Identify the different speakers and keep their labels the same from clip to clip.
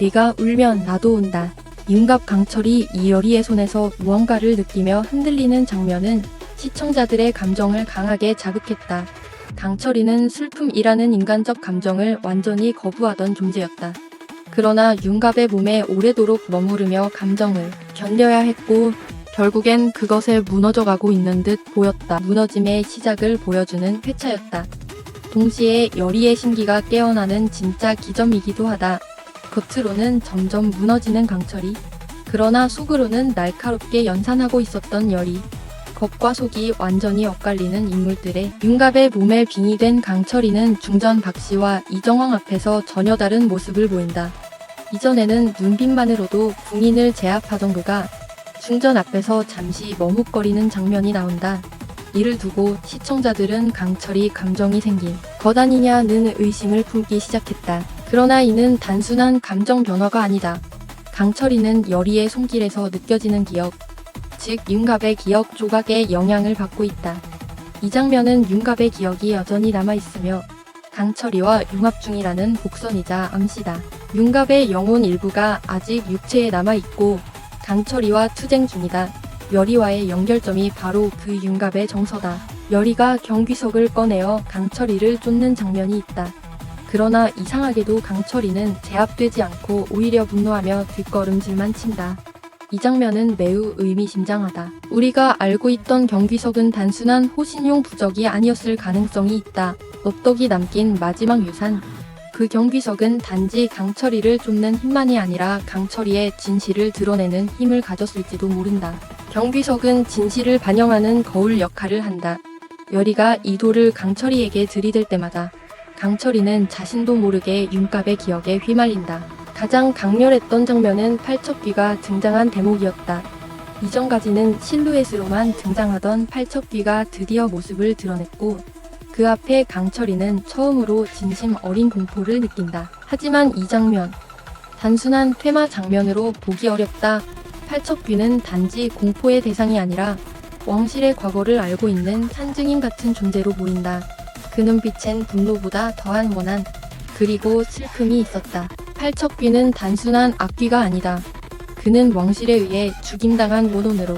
Speaker 1: 네가 울면 나도 운다. 윤갑 강철이 이열이의 손에서 무언가를 느끼며 흔들리는 장면은 시청자들의 감정을 강하게 자극했다. 강철이는 슬픔이라는 인간적 감정을 완전히 거부하던 존재였다. 그러나 윤갑의 몸에 오래도록 머무르며 감정을 견뎌야 했고 결국엔 그것에 무너져가고 있는 듯 보였다. 무너짐의 시작을 보여주는 회차였다. 동시에 열이의 신기가 깨어나는 진짜 기점이기도 하다. 겉으로는 점점 무너지는 강철이 그러나 속으로는 날카롭게 연산하고 있었던 열이 겉과 속이 완전히 엇갈리는 인물들의 윤갑의 몸에 빙의된 강철이는 중전 박씨와 이정황 앞에서 전혀 다른 모습을 보인다. 이전에는 눈빛만으로도 궁인을 제압하던 그가 중전 앞에서 잠시 머뭇거리는 장면이 나온다. 이를 두고 시청자들은 강철이 감정이 생긴 것 아니냐는 의심을 품기 시작했다. 그러나 이는 단순한 감정 변화가 아니다. 강철이는 열이의 손길에서 느껴지는 기억, 즉 윤갑의 기억 조각에 영향을 받고 있다. 이 장면은 윤갑의 기억이 여전히 남아있으며 강철이와 융합 중이라는 복선이자 암시다. 윤갑의 영혼 일부가 아직 육체에 남아있고 강철이와 투쟁 중이다. 열이와의 연결점이 바로 그 윤갑의 정서다. 열이가 경비석을 꺼내어 강철이를 쫓는 장면이 있다. 그러나 이상하게도 강철이는 제압되지 않고 오히려 분노하며 뒷걸음질만 친다. 이 장면은 매우 의미심장하다. 우리가 알고 있던 경비석은 단순한 호신용 부적이 아니었을 가능성이 있다. 엽떡이 남긴 마지막 유산. 그 경비석은 단지 강철이를 쫓는 힘만이 아니라 강철이의 진실을 드러내는 힘을 가졌을지도 모른다. 경비석은 진실을 반영하는 거울 역할을 한다. 열이가 이 돌을 강철이에게 들이댈 때마다 강철이는 자신도 모르게 윤갑의 기억에 휘말린다. 가장 강렬했던 장면은 팔척귀가 등장한 대목이었다. 이전까지는 실루엣으로만 등장하던 팔척귀가 드디어 모습을 드러냈고 그 앞에 강철이는 처음으로 진심 어린 공포를 느낀다. 하지만 이 장면, 단순한 퇴마 장면으로 보기 어렵다. 팔척귀는 단지 공포의 대상이 아니라 왕실의 과거를 알고 있는 산증인 같은 존재로 보인다. 그 눈빛엔 분노보다 더한 원한, 그리고 슬픔이 있었다. 팔척귀는 단순한 악귀가 아니다. 그는 왕실에 의해 죽임당한 원혼으로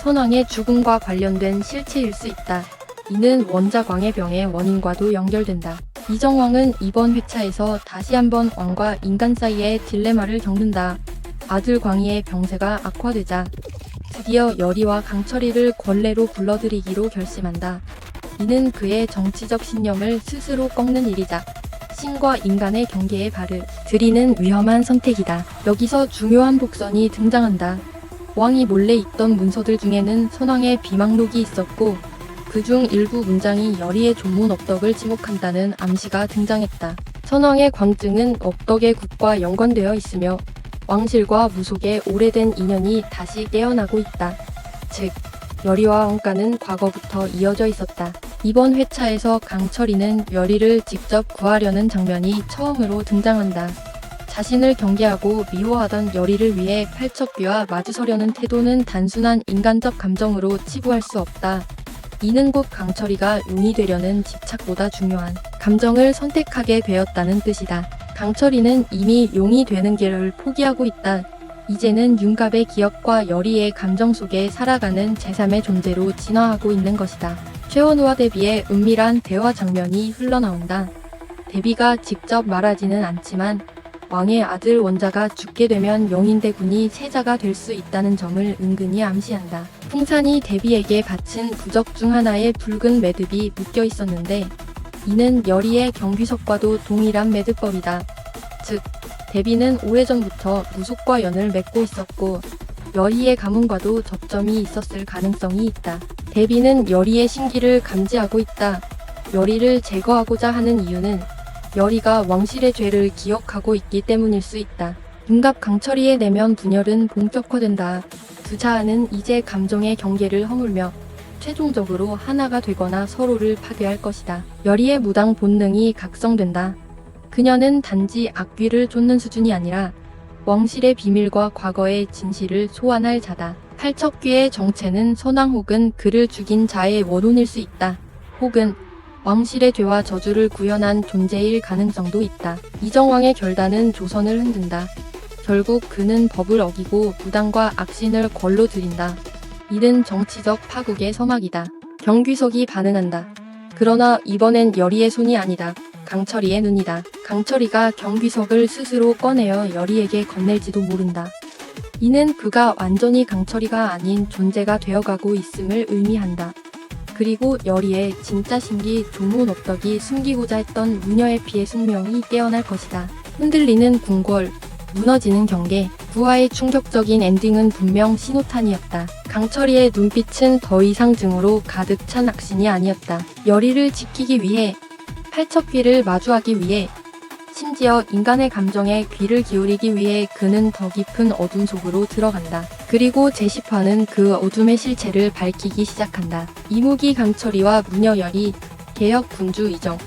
Speaker 1: 선왕의 죽음과 관련된 실체일 수 있다. 이는 원작왕의 병의 원인과도 연결된다. 이정왕은 이번 회차에서 다시 한번 왕과 인간 사이의 딜레마를 겪는다. 아들 광희의 병세가 악화되자 드디어 열이와 강철이를 권례로 불러들이기로 결심한다. 이는 그의 정치적 신념을 스스로 꺾는 일이다. 신과 인간의 경계에 발을 들이는 위험한 선택이다. 여기서 중요한 복선이 등장한다. 왕이 몰래 있던 문서들 중에는 선왕의 비망록이 있었고 그중 일부 문장이 열이의 존문 업덕을 지목한다는 암시가 등장했다. 선왕의 광증은 업덕의 국과 연관되어 있으며 왕실과 무속의 오래된 인연이 다시 깨어나고 있다. 즉, 열이와 왕가는 과거부터 이어져 있었다. 이번 회차에서 강철이는 열이를 직접 구하려는 장면이 처음으로 등장한다. 자신을 경계하고 미워하던 열이를 위해 팔척귀와 마주서려는 태도는 단순한 인간적 감정으로 치부할 수 없다. 이는 곧 강철이가 용이 되려는 집착보다 중요한 감정을 선택하게 되었다는 뜻이다. 강철이는 이미 용이 되는 길을 포기하고 있다. 이제는 윤갑의 기억과 열이의 감정 속에 살아가는 제3의 존재로 진화하고 있는 것이다. 최원우와 데비의 은밀한 대화 장면이 흘러나온다. 데비가 직접 말하지는 않지만 왕의 아들 원자가 죽게 되면 용인대군이 세자가 될 수 있다는 점을 은근히 암시한다. 풍산이 데비에게 바친 부적 중 하나에 붉은 매듭이 묶여 있었는데 이는 열이의 경비석과도 동일한 매듭법이다. 즉, 데비는 오래전부터 무속과 연을 맺고 있었고 열이의 가문과도 접점이 있었을 가능성이 있다. 데비는 열이의 신기를 감지하고 있다. 열이를 제거하고자 하는 이유는 열이가 왕실의 죄를 기억하고 있기 때문일 수 있다. 윤갑 강철이의 내면 분열은 본격화된다. 두 자아는 이제 감정의 경계를 허물며 최종적으로 하나가 되거나 서로를 파괴할 것이다. 열이의 무당 본능이 각성된다. 그녀는 단지 악귀를 쫓는 수준이 아니라 왕실의 비밀과 과거의 진실을 소환할 자다. 팔척귀의 정체는 선왕 혹은 그를 죽인 자의 원혼일 수 있다. 혹은 왕실의 죄와 저주를 구현한 존재일 가능성도 있다. 이정왕의 결단은 조선을 흔든다. 결국 그는 법을 어기고 무당과 악신을 걸로 들인다. 이는 정치적 파국의 서막이다. 경귀석이 반응한다. 그러나 이번엔 열이의 손이 아니다. 강철이의 눈이다. 강철이가 경귀석을 스스로 꺼내어 열이에게 건넬지도 모른다. 이는 그가 완전히 강철이가 아닌 존재가 되어가고 있음을 의미한다. 그리고 열이의 진짜 신기 조문업덕이 숨기고자 했던 무녀의 피의 숙명이 깨어날 것이다. 흔들리는 궁궐, 무너지는 경계, 부하의 충격적인 엔딩은 분명 신호탄이었다. 강철이의 눈빛은 더 이상 증오로 가득 찬 악신이 아니었다. 열이를 지키기 위해, 팔척귀를 마주하기 위해, 심지어 인간의 감정에 귀를 기울이기 위해 그는 더 깊은 어둠 속으로 들어간다. 그리고 제시파는 그 어둠의 실체를 밝히기 시작한다. 이무기 강철이와 무녀열이 개혁 군주 이정.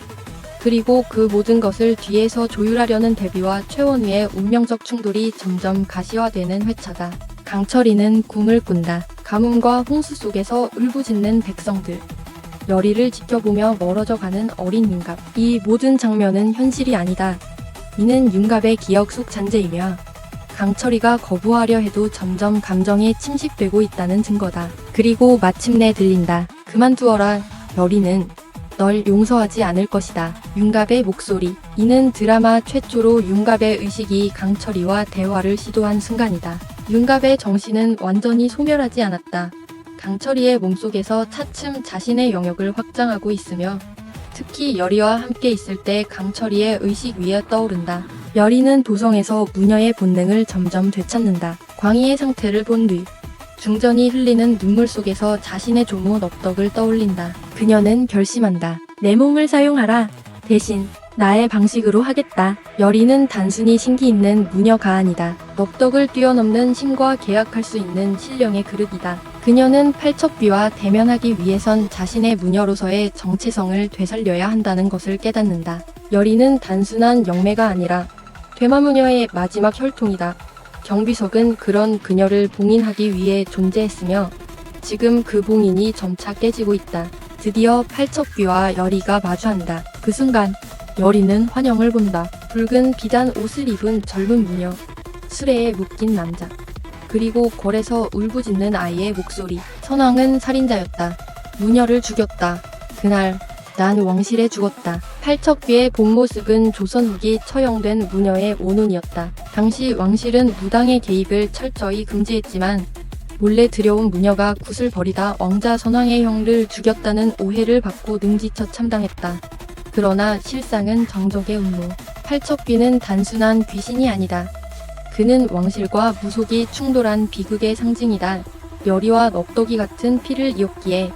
Speaker 1: 그리고 그 모든 것을 뒤에서 조율하려는 대비와 최원우의 운명적 충돌이 점점 가시화되는 회차다. 강철이는 꿈을 꾼다. 가뭄과 홍수 속에서 울부짖는 백성들. 열이를 지켜보며 멀어져 가는 어린 윤갑. 이 모든 장면은 현실이 아니다. 이는 윤갑의 기억 속 잔재이며 강철이가 거부하려 해도 점점 감정에 침식되고 있다는 증거다. 그리고 마침내 들린다. 그만두어라. 열이는 널 용서하지 않을 것이다. 윤갑의 목소리. 이는 드라마 최초로 윤갑의 의식이 강철이와 대화를 시도한 순간이다. 윤갑의 정신은 완전히 소멸하지 않았다. 강철이의 몸속에서 차츰 자신의 영역을 확장하고 있으며 특히 열이와 함께 있을 때 강철이의 의식 위에 떠오른다. 열이는 도성에서 무녀의 본능을 점점 되찾는다. 광희의 상태를 본 뒤 중전이 흘리는 눈물 속에서 자신의 조모 넙덕을 떠올린다. 그녀는 결심한다. 내 몸을 사용하라. 대신 나의 방식으로 하겠다. 열이는 단순히 신기 있는 무녀가 아니다. 넙덕을 뛰어넘는 신과 계약할 수 있는 신령의 그릇이다. 그녀는 팔척귀와 대면하기 위해선 자신의 무녀로서의 정체성을 되살려야 한다는 것을 깨닫는다. 열이는 단순한 영매가 아니라 되마무녀의 마지막 혈통이다. 경비석은 그런 그녀를 봉인하기 위해 존재했으며 지금 그 봉인이 점차 깨지고 있다. 드디어 팔척귀와 열이가 마주한다. 그 순간 열이는 환영을 본다. 붉은 비단 옷을 입은 젊은 무녀, 수레에 묶인 남자, 그리고 골에서 울부짖는 아이의 목소리. 선왕은 살인자였다. 무녀를 죽였다. 그날 난 왕실에 죽었다. 팔척귀의 본 모습은 조선 후기 처형된 무녀의 오눈이었다. 당시 왕실은 무당의 개입을 철저히 금지했지만 몰래 들여온 무녀가 굿을 버리다 왕자 선왕의 형를 죽였다는 오해를 받고 능지처 참당했다. 그러나 실상은 정적의 음모. 팔척귀는 단순한 귀신이 아니다. 그는 왕실과 무속이 충돌한 비극의 상징이다. 열이와 넙덕이 같은 피를 이었기에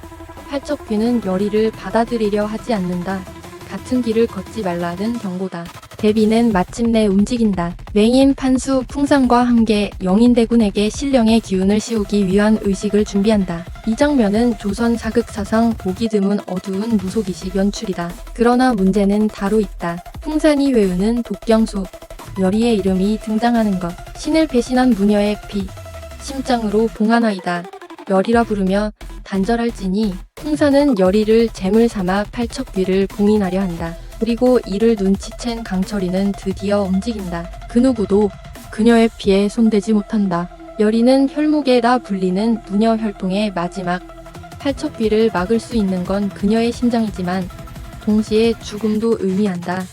Speaker 1: 팔척귀는 열이를 받아들이려 하지 않는다. 같은 길을 걷지 말라는 경고다. 데비는 마침내 움직인다. 맹인 판수 풍상과 함께 영인대군에게 신령의 기운을 씌우기 위한 의식을 준비한다. 이 장면은 조선 사극사상 보기 드문 어두운 무속이식 연출이다. 그러나 문제는 다루 있다. 풍산이 외우는 독경소. 열이의 이름이 등장하는 것. 신을 배신한 무녀의 피. 심장으로 봉하나이다. 열이라 부르며 단절할지니 풍사는 열이를 재물 삼아 팔척귀를 봉인하려 한다. 그리고 이를 눈치챈 강철이는 드디어 움직인다. 그 누구도 그녀의 피에 손대지 못한다. 열이는 혈무게라 불리는 무녀 혈통의 마지막 팔척귀를 막을 수 있는 건 그녀의 심장이지만 동시에 죽음도 의미한다.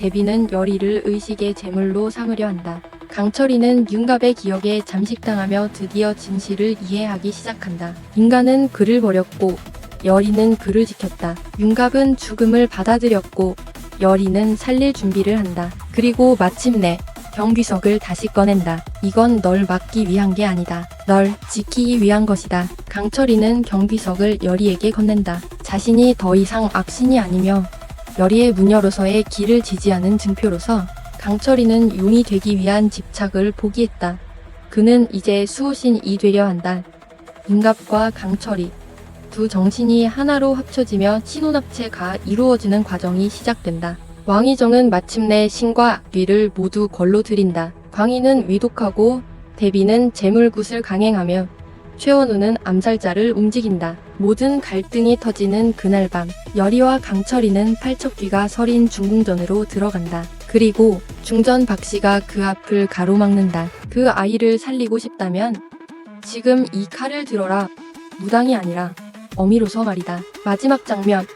Speaker 1: 데비는 열이를 의식의 제물로 삼으려 한다. 강철이는 윤갑의 기억에 잠식당하며 드디어 진실을 이해하기 시작한다. 인간은 그를 버렸고 열이는 그를 지켰다. 윤갑은 죽음을 받아들였고 열이는 살릴 준비를 한다. 그리고 마침내 경비석을 다시 꺼낸다. 이건 널 막기 위한 게 아니다. 널 지키기 위한 것이다. 강철이는 경비석을 열이에게 건넨다. 자신이 더 이상 악신이 아니며 열이의 무녀로서의 길을 지지하는 증표로서 강철이는 용이 되기 위한 집착을 포기했다. 그는 이제 수호신이 되려 한다. 인갑과 강철이 두 정신이 하나로 합쳐지며 신혼합체가 이루어지는 과정이 시작된다. 왕희정은 마침내 신과 악귀를 모두 걸로 들인다. 광희는 위독하고 대비는 재물굿을 강행하며 최원우는 암살자를 움직인다. 모든 갈등이 터지는 그날 밤 여리와 강철이는 팔척귀가 서린 중궁전으로 들어간다. 그리고 중전 박씨가 그 앞을 가로막는다. 그 아이를 살리고 싶다면 지금 이 칼을 들어라. 무당이 아니라 어미로서 말이다. 마지막 장면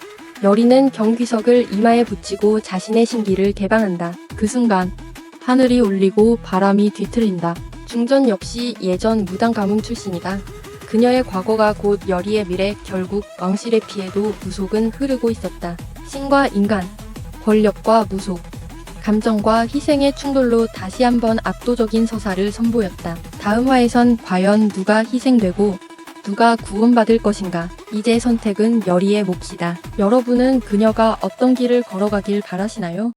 Speaker 1: 여리는 경귀석을 이마에 붙이고 자신의 신기를 개방한다. 그 순간 하늘이 울리고 바람이 뒤틀린다. 중전 역시 예전 무당 가문 출신이다. 그녀의 과거가 곧 여리의 미래, 결국 왕실의 피해도 무속은 흐르고 있었다. 신과 인간, 권력과 무속, 감정과 희생의 충돌로 다시 한번 압도적인 서사를 선보였다. 다음 화에선 과연 누가 희생되고 누가 구원받을 것인가? 이제 선택은 여리의 몫이다. 여러분은 그녀가 어떤 길을 걸어가길 바라시나요?